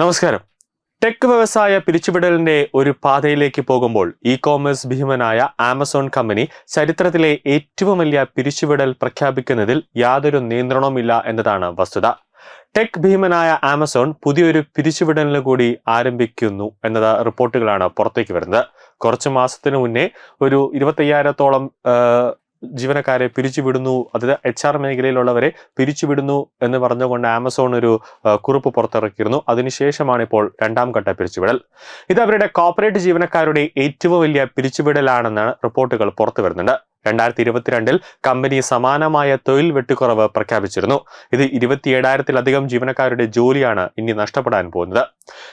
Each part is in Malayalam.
നമസ്കാരം. ടെക് വ്യവസായ പിരിച്ചുവിടലിന്റെ ഒരു പാതയിലേക്ക് പോകുമ്പോൾ ഇ കോമേഴ്സ് ഭീമനായ ആമസോൺ കമ്പനി ചരിത്രത്തിലെ ഏറ്റവും വലിയ പിരിച്ചുവിടൽ പ്രഖ്യാപിക്കുന്നതിൽ യാതൊരു നിയന്ത്രണവുമില്ല എന്നതാണ് വസ്തുത. ടെക് ഭീമനായ ആമസോൺ പുതിയൊരു പിരിച്ചുവിടലിന് കൂടി ആരംഭിക്കുന്നു എന്നത് റിപ്പോർട്ടുകളാണ് പുറത്തേക്ക് വരുന്നത്. കുറച്ച് മാസത്തിന് മുന്നേ ഒരു ഇരുപത്തയ്യായിരത്തോളം ജീവനക്കാരെ പിരിച്ചുവിടുന്നു അതായത് എച്ച് ആർ മേഖലയിലുള്ളവരെ പിരിച്ചുവിടുന്നു എന്ന് പറഞ്ഞുകൊണ്ട് ആമസോൺ ഒരു കുറിപ്പ് പുറത്തിറക്കിയിരുന്നു. അതിനുശേഷമാണ് ഇപ്പോൾ രണ്ടാം ഘട്ട പിരിച്ചുവിടൽ. ഇത് അവരുടെ കോർപ്പറേറ്റ് ജീവനക്കാരുടെ ഏറ്റവും വലിയ പിരിച്ചുവിടലാണെന്നാണ് റിപ്പോർട്ടുകൾ പുറത്തു വരുന്നുണ്ട് രണ്ടായിരത്തി ഇരുപത്തിരണ്ടിൽ കമ്പനി സമാനമായ തൊഴിൽ വെട്ടിക്കുറവ് പ്രഖ്യാപിച്ചിരുന്നു. ഇത് ഇരുപത്തിയേഴായിരത്തിലധികം ജീവനക്കാരുടെ ജോലിയാണ് ഇനി നഷ്ടപ്പെടാൻ പോകുന്നത്.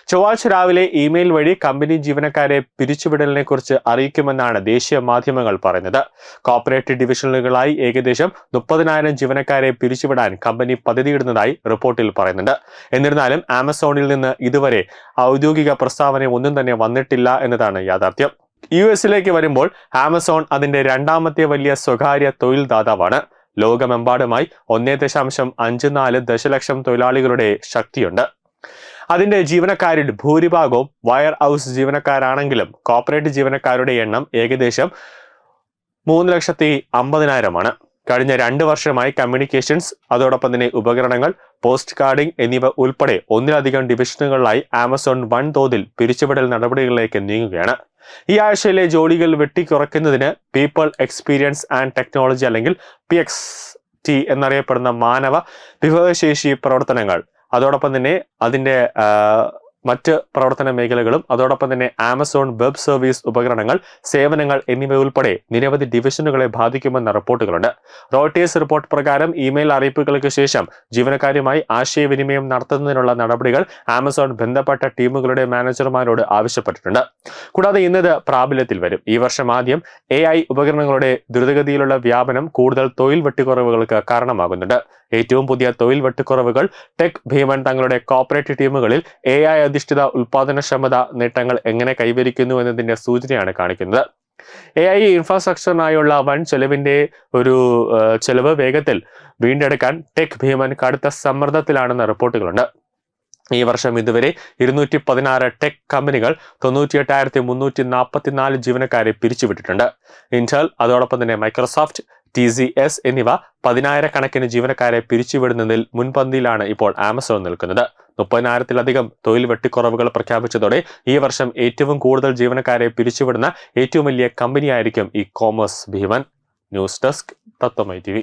ചൊവ്വാഴ്ച രാവിലെ ഇമെയിൽ വഴി കമ്പനി ജീവനക്കാരെ പിരിച്ചുവിടലിനെ കുറിച്ച് അറിയിക്കുമെന്നാണ് ദേശീയ മാധ്യമങ്ങൾ പറഞ്ഞത് കോർപ്പറേറ്റ് ഡിവിഷനുകളായി ഏകദേശം മുപ്പതിനായിരം ജീവനക്കാരെ പിരിച്ചുവിടാൻ കമ്പനി പദ്ധതിയിടുന്നതായി റിപ്പോർട്ടിൽ പറയുന്നുണ്ട്. എന്നിരുന്നാലും ആമസോണിൽ നിന്ന് ഇതുവരെ ഔദ്യോഗിക പ്രസ്താവന ഒന്നും തന്നെ വന്നിട്ടില്ല എന്നതാണ് യാഥാർത്ഥ്യം. യു എസിലേക്ക് വരുമ്പോൾ ആമസോൺ അതിന്റെ രണ്ടാമത്തെ വലിയ സ്വകാര്യ തൊഴിൽ ദാതാവാണ്. ലോകമെമ്പാടുമായി ഒന്നേ ദശാംശം അഞ്ച് നാല് ദശലക്ഷം തൊഴിലാളികളുടെ ശക്തിയുണ്ട്. അതിന്റെ ജീവനക്കാരിൽ ഭൂരിഭാഗവും വയർ ഹൗസ് ജീവനക്കാരാണെങ്കിലും കോർപ്പറേറ്റ് ജീവനക്കാരുടെ എണ്ണം ഏകദേശം മൂന്ന് ലക്ഷത്തി അമ്പതിനായിരമാണ്. കഴിഞ്ഞ രണ്ട് വർഷമായി കമ്മ്യൂണിക്കേഷൻസ് അതോടൊപ്പം തന്നെ ഉപകരണങ്ങൾ പോസ്റ്റ് കാർഡിംഗ് എന്നിവ ഉൾപ്പെടെ ഒന്നിലധികം ഡിവിഷനുകളിലായി ആമസോൺ വൻതോതിൽ പിരിച്ചുവിടൽ നടപടികളിലേക്ക് നീങ്ങുകയാണ്. ഈ ആഴ്ചയിലെ ജോലികൾ വെട്ടിക്കുറയ്ക്കുന്നതിന് പീപ്പിൾ എക്സ്പീരിയൻസ് ആൻഡ് ടെക്നോളജി അല്ലെങ്കിൽ പി എക്സ് ടി എന്നറിയപ്പെടുന്ന മാനവ വിഭവശേഷി പ്രവർത്തനങ്ങൾ അതോടൊപ്പം തന്നെ അതിന്റെ ആ, മറ്റ് പ്രവർത്തന മേഖലകളും അതോടൊപ്പം തന്നെ ആമസോൺ വെബ് സർവീസ് ഉപകരണങ്ങൾ സേവനങ്ങൾ എന്നിവ ഉൾപ്പെടെ നിരവധി ഡിവിഷനുകളെ ബാധിക്കുമെന്ന റിപ്പോർട്ടുകളുണ്ട്. റോട്ടേഴ്സ് റിപ്പോർട്ട് പ്രകാരം ഇമെയിൽ അറിയിപ്പുകൾക്ക് ശേഷം ജീവനക്കാരുമായി ആശയവിനിമയം നടത്തുന്നതിനുള്ള നടപടികൾ ആമസോൺ ബന്ധപ്പെട്ട ടീമുകളുടെ മാനേജർമാരോട് ആവശ്യപ്പെട്ടിട്ടുണ്ട്. കൂടാതെ ഇന്നത് പ്രാബല്യത്തിൽ വരും. ഈ വർഷം ആദ്യം എ ഉപകരണങ്ങളുടെ ദ്രുതഗതിയിലുള്ള വ്യാപനം കൂടുതൽ തൊഴിൽ വെട്ടിക്കുറവുകൾക്ക് കാരണമാകുന്നുണ്ട്. ഏറ്റവും പുതിയ തൊഴിൽ വെട്ടിക്കുറവുകൾ ടെക് ഭീമൻ തങ്ങളുടെ കോർപ്പറേറ്റ് ടീമുകളിൽ എ ഐ അധിഷ്ഠിത ഉൽപാദനക്ഷമത നേട്ടങ്ങൾ എങ്ങനെ കൈവരിക്കുന്നു എന്നതിന്റെ സൂചനയാണ് കാണിക്കുന്നത്. എ ഐ ഇൻഫ്രാസ്ട്രക്ചറിനായുള്ള വൻ ചെലവിന്റെ ഒരു ചെലവ് വേഗത്തിൽ വീണ്ടെടുക്കാൻ ടെക് ഭീമൻ കടുത്ത സമ്മർദ്ദത്തിലാണെന്ന റിപ്പോർട്ടുകളുണ്ട്. ഈ വർഷം ഇതുവരെ ഇരുന്നൂറ്റി പതിനാറ് ടെക് കമ്പനികൾ തൊണ്ണൂറ്റിയെട്ടായിരത്തി മുന്നൂറ്റി നാൽപ്പത്തിനാല് ജീവനക്കാരെ പിരിച്ചുവിട്ടിട്ടുണ്ട്. ഇന്റൽ അതോടൊപ്പം തന്നെ മൈക്രോസോഫ്റ്റ് ടി സി എസ് എന്നിവ പതിനായിരക്കണക്കിന് ജീവനക്കാരെ പിരിച്ചുവിടുന്നതിൽ മുൻപന്തിയിലാണ് ഇപ്പോൾ ആമസോൺ നിൽക്കുന്നത്. മുപ്പതിനായിരത്തിലധികം തൊഴിൽ വെട്ടിക്കുറവുകൾ പ്രഖ്യാപിച്ചതോടെ ഈ വർഷം ഏറ്റവും കൂടുതൽ ജീവനക്കാരെ പിരിച്ചുവിടുന്ന ഏറ്റവും വലിയ കമ്പനിയായിരിക്കും ഈ കോമേഴ്സ് ഭീമൻ. ന്യൂസ് ഡെസ്ക് തത്വമൈ ടി